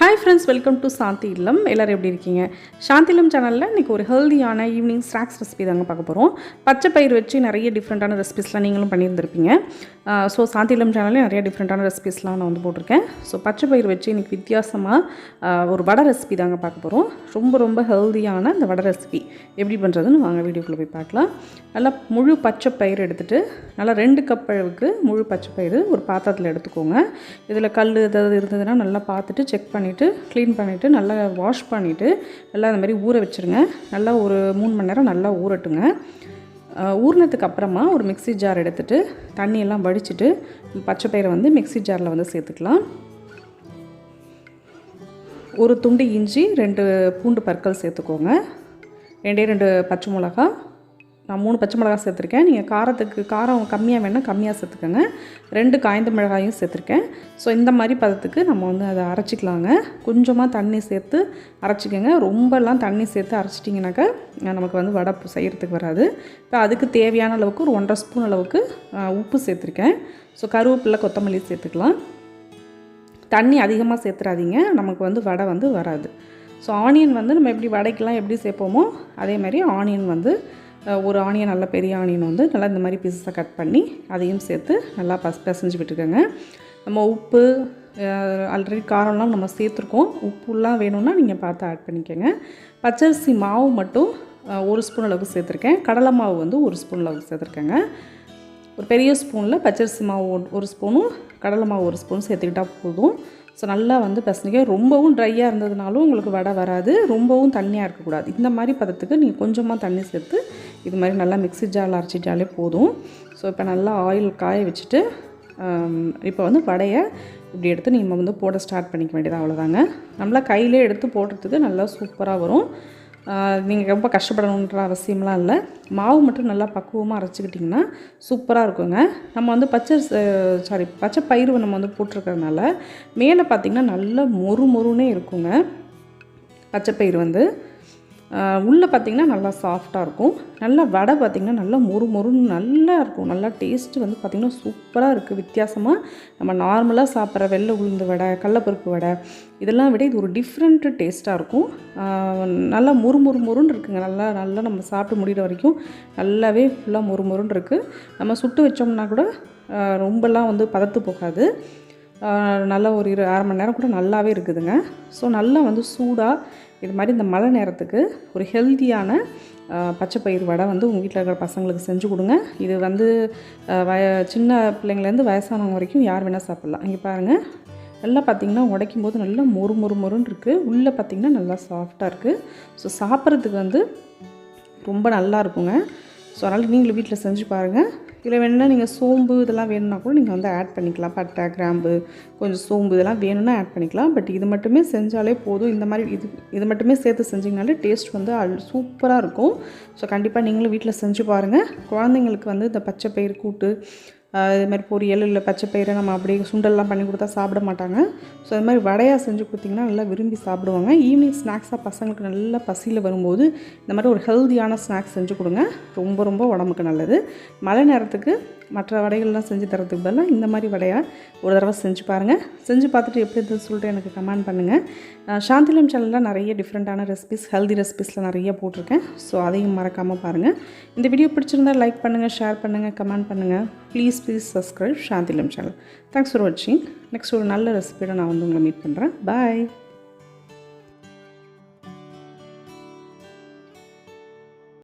Hi friends welcome to Shanthi Illam எல்லோரும் எப்படி இருக்கீங்க? சாந்தி இல்லம் சேனலில் இன்றைக்கி ஒரு ஹெல்தியான ஈவினிங் ஸ்நாக்ஸ் ரெசிபி தாங்க பார்க்க போகிறோம் பச்சை பயிர் வச்சு நிறைய டிஃப்ரெண்ட்டான ரெசிபிஸ்லாம் நீங்களும் பண்ணியிருந்திருப்பீங்க. ஸோ சாந்தி இல்லம் சேனலில் நிறைய டிஃப்ரெண்ட்டான ரெசிபிஸ்லாம் நான் வந்து போட்டிருக்கேன். ஸோ பச்சை பயிர் வச்சு இன்றைக்கி வித்தியாசமாக ஒரு வடை ரெசிபி தாங்க பார்க்க போகிறோம் ரொம்ப ரொம்ப ஹெல்தியான இந்த வடை ரெசிபி எப்படி பண்ணுறதுன்னு வாங்க வீடியோக்குள்ளே போய் பார்க்கலாம். நல்லா முழு பச்சை பயிர் எடுத்துகிட்டு நல்லா ரெண்டு கப் அளவுக்கு முழு பச்சை பயிர் ஒரு பாத்திரத்தில் எடுத்துக்கோங்க. இதில் கல் ஏதாவது இருந்ததுன்னா நல்லா பார்த்துட்டு செக் பண்ணி பண்ணிவிட்டு க்ளீன் பண்ணிவிட்டு நல்லா வாஷ் பண்ணிவிட்டு நல்லா அந்த மாதிரி ஊற வச்சுருங்க. நல்லா ஒரு மூணு மணி நேரம் நல்லா ஊறட்டுங்க. ஊறினதுக்கு அப்புறமா ஒரு மிக்ஸி ஜார் எடுத்துகிட்டு தண்ணியெல்லாம் வடிச்சிட்டு பச்சை பயிரை வந்து மிக்ஸி ஜாரில் வந்து சேர்த்துக்கலாம். ஒரு துண்டு இஞ்சி ரெண்டு பூண்டு பற்கள் சேர்த்துக்கோங்க. ரெண்டே ரெண்டு பச்சை மிளகா நான் மூணு பச்சை மிளகாய் சேர்த்துருக்கேன். நீங்கள் காரத்துக்கு காரம் கம்மியாக வேணால் கம்மியாக சேர்த்துக்கோங்க. ரெண்டு காய்ந்த மிளகாயும் சேர்த்துருக்கேன். ஸோ இந்த மாதிரி பதத்துக்கு நம்ம வந்து அதை அரைச்சிக்கலாங்க. கொஞ்சமாக தண்ணி சேர்த்து அரைச்சிக்கோங்க. ரொம்பலாம் தண்ணி சேர்த்து அரைச்சிட்டிங்கனாக்கா நமக்கு வந்து வடை செய்கிறதுக்கு வராது. இப்போ அதுக்கு தேவையான அளவுக்கு ஒரு ஒன்றரை ஸ்பூன் அளவுக்கு உப்பு சேர்த்துருக்கேன். ஸோ கருவேப்பிலை கொத்தமல்லி சேர்த்துக்கலாம். தண்ணி அதிகமாக சேர்த்துறாதீங்க. நமக்கு வந்து வடை வந்து வராது. ஸோ ஆனியன் வந்து நம்ம எப்படி வடைக்கெல்லாம் எப்படி சேர்ப்போமோ அதே மாதிரி ஆனியன் வந்து ஒரு ஆனியன் நல்ல பெரிய ஆனியன் வந்து நல்லா இந்த மாதிரி பீஸஸாக கட் பண்ணி அதையும் சேர்த்து நல்லா பஸ் பிசைஞ்சு விட்டுருக்கோங்க நம்ம உப்பு ஆல்ரெடி காரம்லாம் நம்ம சேர்த்துருக்கோம். உப்புலாம் வேணும்னா நீங்கள் பார்த்து ஆட் பண்ணிக்கோங்க. பச்சரிசி மாவு மட்டும் ஒரு ஸ்பூன் அளவுக்கு சேர்த்துருக்கேன். கடலை மாவு வந்து ஒரு ஸ்பூன் அளவுக்கு சேர்த்துருக்கேங்க. ஒரு பெரிய ஸ்பூனில் பச்சரிசி மாவு ஒரு ஸ்பூனும் கடலை மாவு ஒரு ஸ்பூன் சேர்த்துக்கிட்டால் போதும். ஸோ நல்லா வந்து பசங்க ரொம்பவும் ட்ரையாக இருந்ததுனாலும் உங்களுக்கு வடை வராது. ரொம்பவும் தண்ணியாக இருக்கக்கூடாது. இந்த மாதிரி பதத்துக்கு நீங்கள் கொஞ்சமாக தண்ணி சேர்த்து இது மாதிரி நல்லா மிக்ஸி ஜாரில் அரைச்சிட்டாலே போதும். ஸோ இப்போ நல்லா ஆயில் காய வச்சுட்டு இப்போ வந்து வடையை இப்படி எடுத்து நீங்கள் வந்து போட ஸ்டார்ட் பண்ணிக்க வேண்டியது அவ்வளோதாங்க நம்மளா கையிலே எடுத்து போடுறதுக்கு நல்லா சூப்பராக வரும். நீங்கள் ரொம்ப கஷ்டப்படணுன்ற அவசியம்லாம் இல்லை. மாவு மட்டும் நல்லா பக்குவமாக அரைச்சிக்கிட்டிங்கன்னா சூப்பராக இருக்குங்க. நம்ம வந்து பச்சை சாரி பச்சை பயிறு நம்ம வந்து போட்டிருக்கறதுனால மேலே பார்த்திங்கன்னா நல்ல மொறு மொறுனே இருக்குங்க. பச்சை பயிறு வந்து. உள்ளே பார்த்திங்கன்னா நல்லா சாஃப்டாக இருக்கும். நல்லா வடை பார்த்திங்கன்னா நல்லா மொறு மொறுன்னு நல்லா இருக்கும். நல்லா டேஸ்ட்டு வந்து பார்த்திங்கன்னா சூப்பராக இருக்குது வித்தியாசமாக நம்ம நார்மலாக சாப்பிட்ற வெள்ளை உளுந்து வடை கடலப்பருப்பு வடை இதெல்லாம் விட இது ஒரு டிஃப்ரெண்ட்டு டேஸ்ட்டாக இருக்கும். நல்லா மொறு மொறு மொறுன்னு இருக்குங்க. நல்லா நல்லா நம்ம சாப்பிட்டு முடிகிற வரைக்கும் நல்லாவே ஃபுல்லாக மொறு மொறுன்னு இருக்குது நம்ம சுட்டு வச்சோம்னா கூட ரொம்பலாம் வந்து பதத்து போகாது. நல்ல ஒரு இரு அரை மணி நேரம் கூட நல்லாவே இருக்குதுங்க. ஸோ நல்லா வந்து சூடாக இது மாதிரி இந்த மழை நேரத்துக்கு ஒரு ஹெல்த்தியான பச்சை பயிர் வடை வந்து உங்கள் வீட்டில் இருக்கிற பசங்களுக்கு செஞ்சு கொடுங்க. இது வந்து வய சின்ன பிள்ளைங்கள்லேருந்து வயசானவங்க வரைக்கும் யார் வேணால் சாப்பிட்லாம். இங்கே பாருங்கள் நல்லா பார்த்தீங்கன்னா உடைக்கும் போது நல்லா மொறு மொறு மொறுன்னு இருக்குது உள்ளே பார்த்தீங்கன்னா நல்லா சாஃப்டாக இருக்குது ஸோ சாப்பிட்றதுக்கு வந்து ரொம்ப நல்லா இருக்குங்க. ஸோ அதனால் நீங்களும் வீட்டில் செஞ்சு பாருங்கள் இதில் வேணும்னா நீங்கள் சோம்பு இதெல்லாம் வேணும்னா கூட நீங்கள் வந்து ஆட் பண்ணிக்கலாம். பட்டை கிராம்பு கொஞ்சம் சோம்பு இதெல்லாம் வேணும்னா ஆட் பண்ணிக்கலாம். பட் இது மட்டுமே செஞ்சாலே போதும். இந்த மாதிரி இது இது மட்டுமே சேர்த்து செஞ்சிங்கனாலே டேஸ்ட் வந்து அல் சூப்பராக இருக்கும். ஸோ கண்டிப்பாக நீங்களும் வீட்டில் செஞ்சு பாருங்கள் குழந்தைங்களுக்கு வந்து இந்த பச்சை பயிறு கூட்டு இது மாதிரி பொரியல் இல்லை பச்சை பயிரை நம்ம அப்படியே சுண்டல்லாம் பண்ணி கொடுத்தா சாப்பிட மாட்டாங்க. ஸோ அது மாதிரி வடையாக செஞ்சு கொடுத்தீங்கன்னா நல்லா விரும்பி சாப்பிடுவாங்க. ஈவினிங் ஸ்நாக்ஸாக பசங்களுக்கு நல்லா பசியில் வரும்போது இந்த மாதிரி ஒரு ஹெல்த்தியான ஸ்நாக்ஸ் செஞ்சு கொடுங்க. ரொம்ப ரொம்ப உடம்புக்கு நல்லது. மழை நேரத்துக்கு மற்ற வடைகள்லாம் செஞ்சு தரதுக்கு பதிலாக இந்த மாதிரி வடையாக ஒரு தடவை செஞ்சு பாருங்கள் செஞ்சு பார்த்துட்டு எப்படி இருந்தது சொல்லிட்டு எனக்கு கமெண்ட் பண்ணுங்கள் நான் சாந்திலம் சேனலில் நிறைய டிஃப்ரெண்ட்டான ரெசிபிஸ் ஹெல்தி ரெசிபிஸில் நிறைய போட்டிருக்கேன். ஸோ அதையும் மறக்காமல் பாருங்கள் இந்த வீடியோ பிடிச்சிருந்தா லைக் பண்ணுங்கள் ஷேர் பண்ணுங்கள் கமெண்ட் பண்ணுங்கள் please please subscribe Shanthillam channel thanks for வாட்சிங் நெக்ஸ்ட் ஒரு நல்ல ரெசிபியோட நான் வந்து உங்களை மீட் பண்ணுறேன் பாய்